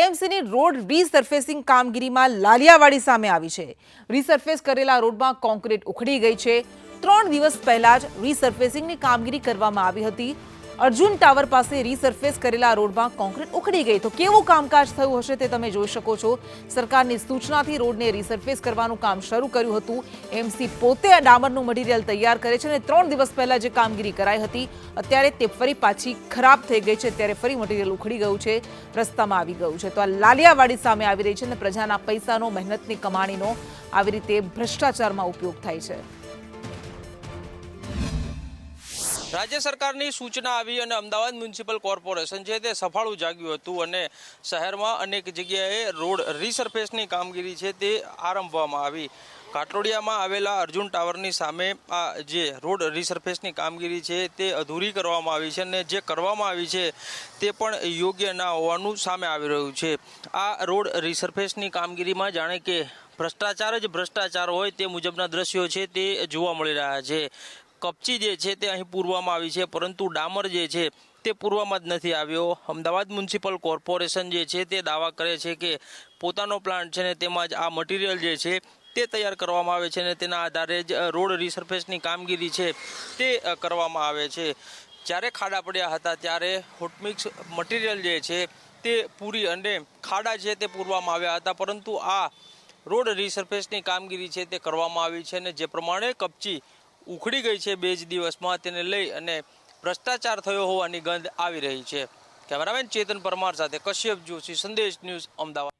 એએમસીની road resurfacing કામગીરીમાં લાલિયાવાડી સામે આવી છે. રીસર્ફેસ કરેલા રોડમાં કોન્ક્રીટ ઉખડી ગઈ છે. ત્રણ દિવસ પહેલા જ રીસર્ફેસિંગની કામગીરી કરવામાં આવી હતી. અર્જુન ટાવર પાસે રીસર્ફેસ કરેલા રોડમાં કોન્ક્રીટ ઉખડી ગઈ. તો કેવું કામકાજ થયું હશે તે તમે જોઈ શકો છો. સરકારની સૂચનાથી રોડને રીસર્ફેસ કરવાનું કામ શરૂ કર્યું હતું. એમસી પોતે આ ડામરનું મટીરિયલ તૈયાર કરે છે અને ત્રણ દિવસ પહેલા જે કામગીરી કરાઈ હતી, અત્યારે તે ફરી પાછી ખરાબ થઈ ગઈ છે. ત્યારે ફરી મટીરિયલ ઉખડી ગયું છે, રસ્તામાં આવી ગયું છે. તો આ લાલિયાવાડી સામે આવી રહી છે અને પ્રજાના પૈસાનો, મહેનતની કમાણીનો આવી રીતે ભ્રષ્ટાચારમાં ઉપયોગ થાય છે. રાજ્ય સરકારની સૂચના આવી અને અમદાવાદ મ્યુનિસિપલ કોર્પોરેશન છે તે સફાળું જાગ્યું હતું અને શહેરમાં અનેક જગ્યાએ રોડ રીસરફેસની કામગીરી છે તે આરંભવામાં આવી. કાટોડિયામાં આવેલા અર્જુન ટાવરની સામે આ જે રોડ રીસરફેસની કામગીરી છે તે અધૂરી કરવામાં આવી છે અને જે કરવામાં આવી છે તે પણ યોગ્ય ના હોવાનું સામે આવી રહ્યું છે. આ રોડ રીસરફેસની કામગીરીમાં જાણે કે ભ્રષ્ટાચાર જ ભ્રષ્ટાચાર હોય તે મુજબના દ્રશ્યો છે તે જોવા મળી રહ્યા છે. કપચી જે છે તે અહીં પૂરવામાં આવી છે, પરંતુ ડામર જે છે તે પૂરવામાં જ નથી આવ્યો. અમદાવાદ મ્યુનિસિપલ કોર્પોરેશન જે છે તે દાવા કરે છે કે પોતાનો પ્લાન્ટ છે ને તેમાં જ આ મટીરિયલ જે છે તે તૈયાર કરવામાં આવે છે અને તેના આધારે જ રોડ રિસર્ફેસની કામગીરી છે તે કરવામાં આવે છે. જ્યારે ખાડા પડ્યા હતા ત્યારે હોટમિક્સ મટીરિયલ જે છે તે પૂરી અને ખાડા છે તે પૂરવામાં આવ્યા હતા, પરંતુ આ રોડ રિસર્ફેસની કામગીરી છે તે કરવામાં આવી છે અને જે પ્રમાણે કપચી ઉખડી ગઈ છે બે જ દિવસમાં તેને લઈ અને ભ્રષ્ટાચાર થયો હોવાની ગંધ આવી રહી છે. કેમેરામેન ચેતન પરમાર સાથે કશ્યપ જોશી, સંદેશ ન્યૂઝ અમદાવાદ.